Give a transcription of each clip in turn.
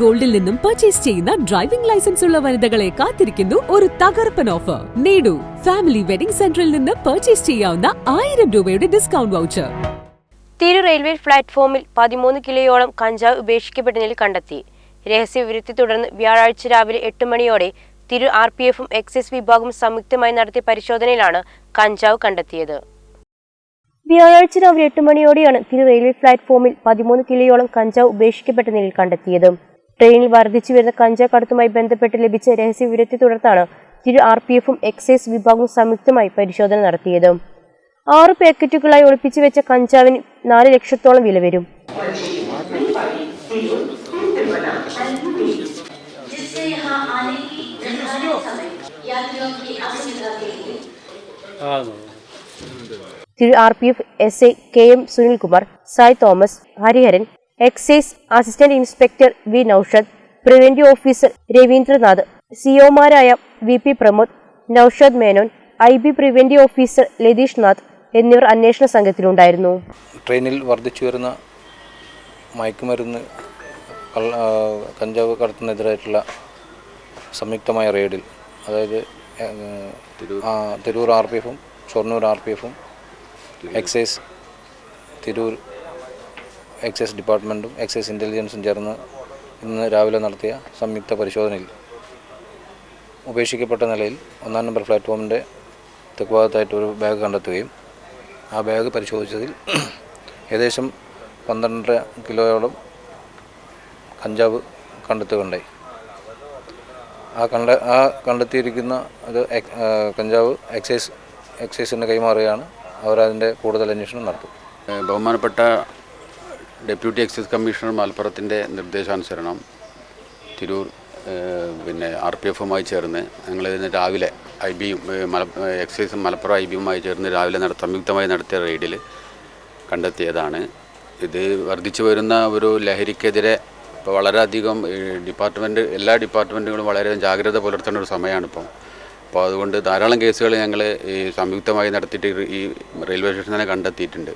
ഗോൾഡിൽ നിന്നും പർച്ചേസ് ചെയ്യുന്ന driving licence ഉള്ള വനിതകളെ കാത്തിരിക്കുന്നു ഒരു തകർപ്പൻ ഓഫർ നേടൂ ഫാമിലി വെഡിംഗ് സെന്ററിൽ നിന്ന് പർച്ചേസ് ചെയ്യാവുന്ന ആയിരം രൂപയുടെ ഡിസ്കൗണ്ട് വൗച്ചർ തിരു റെയിൽവേ പ്ലാറ്റ്ഫോമിൽ പതിമൂന്ന് കിലോയോളം കഞ്ചാവ് ഉപേക്ഷിക്കപ്പെട്ട നിലയിൽ കണ്ടെത്തി രഹസ്യവിവരത്തെ തുടർന്ന് വ്യാഴാഴ്ച രാവിലെ എട്ട് മണിയോടെ തിരു ആർ പി എഫും എക്സൈസ് വിഭാഗവും സംയുക്തമായി നടത്തിയ പരിശോധനയിലാണ് കഞ്ചാവ് കണ്ടെത്തിയത്. വ്യാഴാഴ്ച രാവിലെ എട്ട് മണിയോടെയാണ് തിരു റെയിൽവേ പ്ലാറ്റ്ഫോമിൽ പതിമൂന്ന് കിലോയോളം കഞ്ചാവ് ഉപേക്ഷിക്കപ്പെട്ട നിലയിൽ കണ്ടെത്തിയത്. ട്രെയിനിൽ വർദ്ധിച്ചു വരുന്ന കഞ്ചാക്കടത്തുമായി ബന്ധപ്പെട്ട് ലഭിച്ച രഹസ്യ വിവരത്തെ തുടർന്നാണ് തിരു ആർ പി എഫും എക്സൈസ് വിഭാഗവും സംയുക്തമായി പരിശോധന നടത്തിയത്. ആറ് പാക്കറ്റുകളായി ഒളിപ്പിച്ചു വെച്ച കഞ്ചാവിന് നാല് ലക്ഷത്തോളം വില വരും. തിരു R P F S A K M Sunilkumar Sai Thomas Hariharan excise assistant inspector V Noushad preventive officer Raveendranath സിഒമാരായ V P Pramod Noushad Menon I B preventive officer Latheesh Nath എന്നിവർ അന്വേഷണ സംഘത്തിലുണ്ടായിരുന്നു. ട്രെയിനിൽ വർദ്ധിച്ചു വരുന്ന മയക്കുമരുന്ന് കഞ്ചാവ് കടത്തുന്നതിനായിട്ടുള്ള സംയുക്തമായ റെയ്ഡിൽ അതായത് തിരൂർ. ആർ പി എഫും ഷൊർണൂർ ആർ പി എഫും എക്സൈസ് തിരൂർ എക്സൈസ് ഡിപ്പാർട്ട്മെന്റും എക്സൈസ് ഇന്റലിജൻസും ചേർന്ന് ഇന്ന് രാവിലെ നടത്തിയ സംയുക്ത പരിശോധനയിൽ ഉപേക്ഷിക്കപ്പെട്ട നിലയിൽ ഒന്നാം നമ്പർ പ്ലാറ്റ്ഫോമിന്റെ തെക്കുഭാഗത്തായിട്ട് ഒരു ബാഗ് കണ്ടെത്തുകയും ആ ബാഗ് പരിശോധിച്ചതിൽ ഏകദേശം പന്ത്രണ്ടര കിലോയോളം കഞ്ചാവ് കണ്ടെത്തുകയുണ്ടായി. ആ കണ്ട ആ കണ്ടെത്തിയിരിക്കുന്ന അത് കഞ്ചാവ് എക്സൈസ് എക്സൈസിന് കൈമാറുകയാണ് അവരതിന്റെ കൂടുതൽ അന്വേഷണം നടത്തും. ബഹുമാനപ്പെട്ട ഡെപ്യൂട്ടി എക്സൈസ് കമ്മീഷണർ മലപ്പുറത്തിന്റെ നിർദ്ദേശാനുസരണം തിരൂർ പിന്നെ ആർ പി എഫുമായി ചേർന്ന് ഞങ്ങൾ ഇന്ന് രാവിലെ ഐ ബിയും മല എക്സൈസും മലപ്പുറം ഐ ബിയുമായി ചേർന്ന് രാവിലെ നട സംയുക്തമായി നടത്തിയ റെയ്ഡിൽ കണ്ടെത്തിയതാണ്. ഇത് വർദ്ധിച്ചു വരുന്ന ഒരു ലഹരിക്കെതിരെ ഇപ്പോൾ വളരെയധികം ഡിപ്പാർട്ട്മെന്റ് എല്ലാ ഡിപ്പാർട്ട്മെന്റുകളും വളരെ ജാഗ്രത പുലർത്തേണ്ട ഒരു സമയമാണ് സമയമാണിപ്പം അപ്പോൾ അതുകൊണ്ട് ധാരാളം കേസുകൾ ഞങ്ങൾ ഈ സംയുക്തമായി നടത്തിയിട്ട് ഈ റെയിൽവേ സ്റ്റേഷൻ തന്നെ കണ്ടെത്തിയിട്ടുണ്ട്.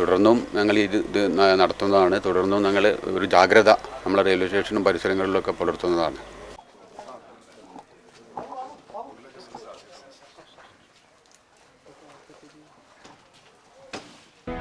തുടർന്നും ഞങ്ങൾ ഇത് ഇത് നടത്തുന്നതാണ്. തുടർന്നും ഞങ്ങൾ ഒരു ജാഗ്രത നമ്മളെ റെയിൽവേ സ്റ്റേഷനും പരിസരങ്ങളിലൊക്കെ പുലർത്തുന്നതാണ്.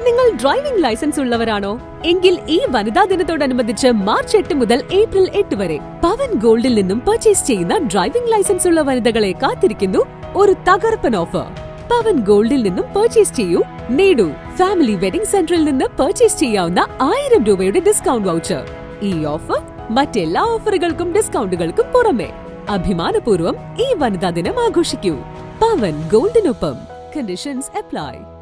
നിങ്ങൾ ഡ്രൈവിംഗ് ലൈസൻസ് ഉള്ളവരാണോ? എങ്കിൽ ഈ വനിതാ ദിനത്തോടനുബന്ധിച്ച് മാർച്ച് എട്ട് മുതൽ ഏപ്രിൽ എട്ട് വരെ പവൻ ഗോൾഡിൽ നിന്നും പർച്ചേസ് ചെയ്യുന്ന ഡ്രൈവിംഗ് ലൈസൻസ് ഉള്ള വനിതകളെ കാത്തിരിക്കുന്നു ഒരു തകർപ്പൻ ഓഫർ. പവൻ ഗോൾഡിൽ നിന്നും പർച്ചേസ് ചെയ്യൂ. നേടൂ. ഫാമിലി വെഡിംഗ് സെന്ററിൽ നിന്ന് പർച്ചേസ് ചെയ്യാവുന്ന ആയിരം രൂപയുടെ ഡിസ്കൗണ്ട് വൗച്ചർ ഈ ഓഫർ മറ്റെല്ലാ ഓഫറുകൾക്കും ഡിസ്കൗണ്ടുകൾക്കും പുറമെ. അഭിമാനപൂർവം ഈ വനിതാ ദിനം ആഘോഷിക്കൂ. പവൻ ഗോൾഡിനൊപ്പം. Conditions apply